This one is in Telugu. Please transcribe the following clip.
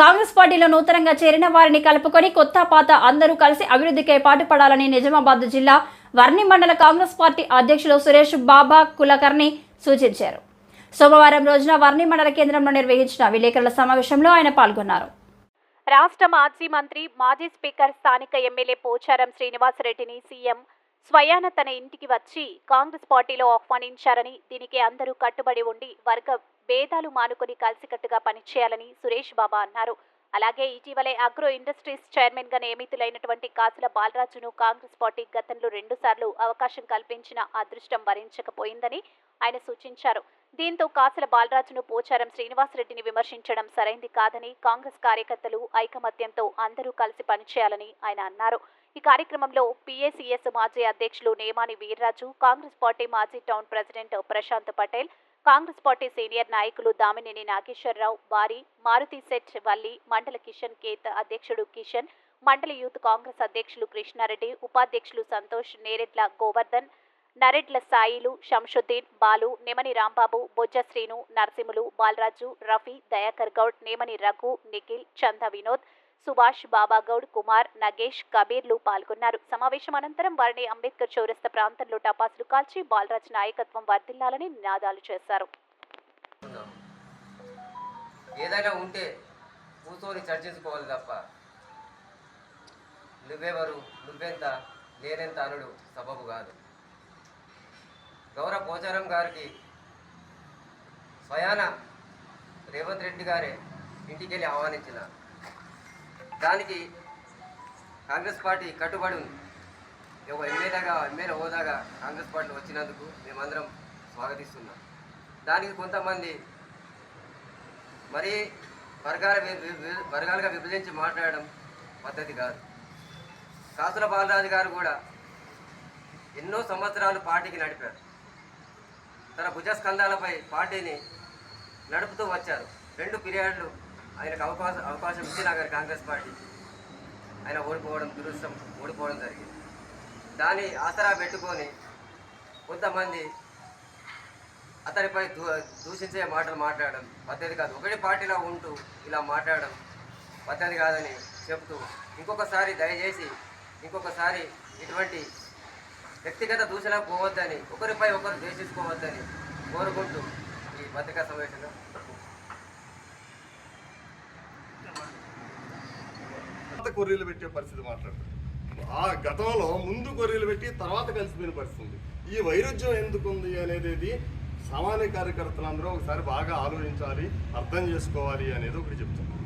కాంగ్రెస్ పార్టీలో నూతనంగా చేరిన వారిని కలుపుకొని కొత్త పాత అందరూ కలిసి అభివృద్ధికే పాటుపడాలని నిజామాబాద్ జిల్లా వర్ణి మండల కాంగ్రెస్ పార్టీ అధ్యక్షులు సురేష్ బాబా కులకర్ణి సూచించారు. సోమవారం రోజున వర్ణి మండల కేంద్రంలో నిర్వహించిన విలేకరుల సమావేశంలో ఆయన పాల్గొన్నారు. రాష్ట్ర మాజీ మంత్రి మాజీ స్పీకర్ స్థానిక ఎమ్మెల్యే పోచారం శ్రీనివాసరెడ్డిని సీఎం స్వయాన తన ఇంటికి వచ్చి కాంగ్రెస్ పార్టీలో ఆహ్వానించారని దీనికి అందరూ కట్టుబడి ఉండి వర్గ భేదాలు మానుకొని కలిసికట్టుగా పనిచేయాలని సురేష్ బాబా అన్నారు. అలాగే ఇటీవలే అగ్రో ఇండస్ట్రీస్ చైర్మన్గా నియమితులైనటువంటి కాసుల బాలరాజును కాంగ్రెస్ పార్టీ గతంలో రెండుసార్లు అవకాశం కల్పించిన అదృష్టం భరించకపోయిందని ఆయన సూచించారు. దీంతో కాసుల బాలరాజును పోచారం శ్రీనివాసరెడ్డిని విమర్శించడం సరైంది కాదని కాంగ్రెస్ కార్యకర్తలు ఐకమత్యంతో అందరూ కలిసి పనిచేయాలని ఆయన అన్నారు. ఈ కార్యక్రమంలో పీఏసీఎస్ మాజీ అధ్యక్షులు నేమాని వీర్రాజు కాంగ్రెస్ పార్టీ మాజీ town president Prashanth Patel Congress party senior నాయకులు దామినేని నాగేశ్వరరావు బారి మారుతి సెట్ వల్లి మండల కిషన్ కేత్ అధ్యక్షుడు కిషన్ మండల యూత్ కాంగ్రెస్ అధ్యక్షులు కృష్ణారెడ్డి ఉపాధ్యక్షులు సంతోష్ నేరెడ్ల గోవర్ధన్ నరెడ్ల సాయిలు శంషుద్దీన్ బాలు నెమని రాంబాబు బొజ్జ శ్రీను నరసింహులు బాలరాజు రఫీ దయాకర్ గౌడ్ నేమని రఘు నిఖిల్ చంద వినోద్ సుభాష్ బాబాగౌడ్ కుమార్ నగేష్ కబీర్లు పాల్గొన్నారు. సమావేశం అనంతరం వారిని అంబేద్కర్ చౌరస్తా ప్రాంతంలో టపాసులు కాల్చి బాలరాజ్ నాయకత్వం వర్ధిల్లాలని నినాదాలు చేశారు. ఏదైనా ఉంటే కూర్చొని చర్చించుకోవాలి తప్ప. నువ్వెవరు? నువ్వెంత? నేనెంత అనుడు సబబు కాదు. గౌరవ పోచారం గారికి స్వయాన రేవంత్ రెడ్డి గారే ఇంటికి వెళ్ళి దానికి కాంగ్రెస్ పార్టీ కట్టుబడి ఉంది. ఒక ఎమ్మెల్యేగా ఎమ్మెల్యే హోదాగా కాంగ్రెస్ పార్టీ వచ్చినందుకు మేమందరం స్వాగతిస్తున్నాం. దానికి కొంతమంది మరీ వర్గాల వర్గాలుగా విభజించి మాట్లాడడం పద్ధతి కాదు. కాసుల బాలరాజు గారు కూడా ఎన్నో సంవత్సరాలు పార్టీకి నడిపారు. తన భుజస్కంధాలపై పార్టీని నడుపుతూ వచ్చారు. రెండు పీరియడ్లు ఆయనకు అవకాశం అవకాశం ఇచ్చిన కాంగ్రెస్ పార్టీ. ఆయన ఓడిపోవడం దురదృష్టం ఓడిపోవడం జరిగింది. దాన్ని ఆసరా పెట్టుకొని కొంతమంది అతనిపై దూ దూషించే మాటలు మాట్లాడడం పద్ధతి కాదు. ఒకటి పార్టీలో ఉంటూ ఇలా మాట్లాడడం పద్ధతి కాదని చెప్తూ ఇంకొకసారి దయచేసి ఇంకొకసారి ఇటువంటి వ్యక్తిగత దూషణ పోవద్దని ఒకరిపై ఒకరు ద్వేషించుకోవద్దని కోరుకుంటూ ఈ పత్రికా సమావేశంలో కొర్రీలు పెట్టే పరిస్థితి మాట్లాడతారు ఆ గతంలో ముందు కొర్రీలు పెట్టి తర్వాత కలిసిపోయిన పరిస్థితి ఉంది. ఈ వైరుధ్యం ఎందుకు ఉంది అనేది సామాన్య కార్యకర్తలందరూ ఒకసారి బాగా ఆలోచించాలి అర్థం చేసుకోవాలి అనేది ఒకటి చెప్తున్నారు